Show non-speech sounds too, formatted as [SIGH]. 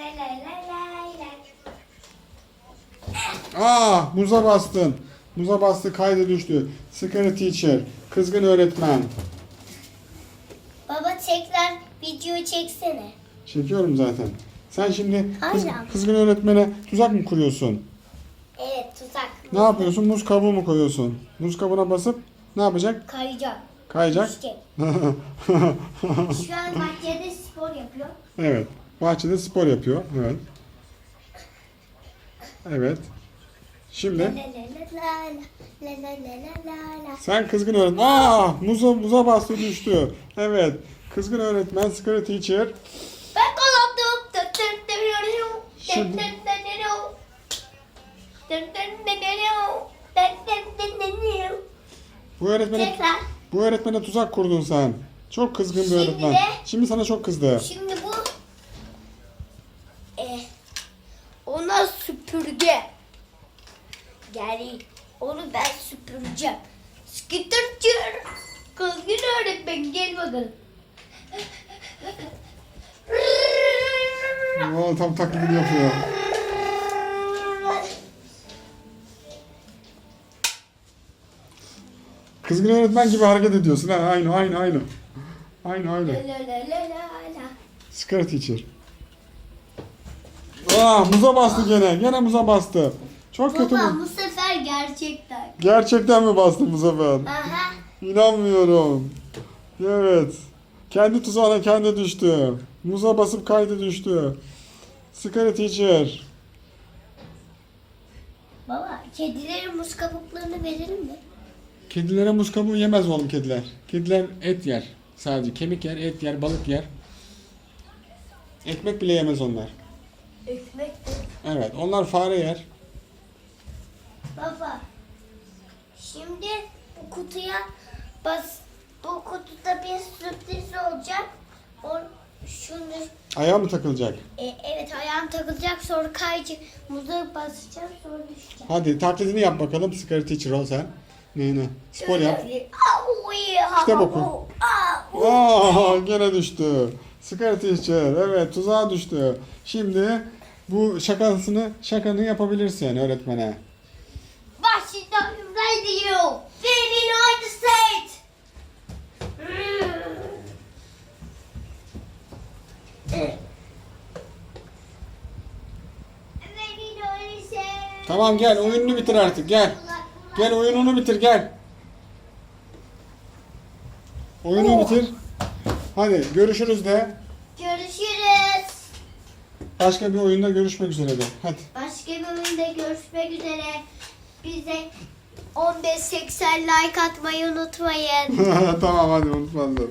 lay lay lay lay lay. Aa muza bastın. Muza bastı kaydı düştü. Sıkırı teacher. Kızgın öğretmen. Baba tekrar video çeksene. Çekiyorum zaten. Sen şimdi kız- Aynen. kızgın öğretmene tuzak mı kuruyorsun? Evet tuzak. Ne yapıyorsun? Muz kabuğu mu koyuyorsun? Muz kabuğuna basıp ne yapacak? Kayacak. Kayacak. İşte. [LAUGHS] Şu an bahçede spor yapıyor. evet. Bahçede spor yapıyor. Evet. Evet. Şimdi sen kızgın öğretmen. Aa, muza, muza bastı düştü. Evet. Kızgın öğretmen sigara teacher. Ben kalandım. Şimdi... Bu öğretmene, bu öğretmene tuzak kurdun sen. Çok kızgın bir öğretmen. Şimdi sana çok kızdı. Şimdi bu e, ona süpürge. Yani onu ben süpüreceğim. Skitterçır. Kızgın öğretmen gel bakalım. Oo, tam taklidini yapıyor. Kızgın öğretmen gibi hareket ediyorsun ha. Aynı aynı aynı. Aynı aynı. La la la la la la. Sıkırı teacher. Aa, muza bastı gene. Gene muza bastı. Çok kötü Baba bu. bu sefer gerçekten. Gerçekten mi bastın bu sefer? Aha. İnanmıyorum. Evet. Kendi tuzağına kendi düştü. Muza basıp kaydı düştü. Sıkırı teacher. Baba kedilere muz kabuklarını verelim mi? Kedilere muz kabuğu yemez oğlum kediler. Kediler et yer. Sadece kemik yer, et yer, balık yer. Ekmek bile yemez onlar. Ekmek de. Evet, onlar fare yer. Baba. Şimdi bu kutuya bas. Bu kutuda bir sürpriz olacak. O şunu Ayağa mı takılacak? e, evet ayağım takılacak sonra kayacak. Muza basacağım sonra düşeceğim. Hadi taklidini yap bakalım. Sıkırı teacher ol sen. Ne ne? Spor yap. İşte bu. Aa, gene düştü. Sıkırı teacher. Evet, tuzağa düştü. Şimdi bu şakasını, şakanı yapabilirsin öğretmene. Washington Radio. The United States. Tamam gel, oyununu bitir artık gel. Gel oyununu bitir gel. Oyunu bitir. Hadi görüşürüz de. Görüşürüz. Başka bir oyunda görüşmek üzere de. Hadi. Başka bir oyunda görüşmek üzere. Bize 15-80 like atmayı unutmayın. [LAUGHS] tamam hadi unutmazlar.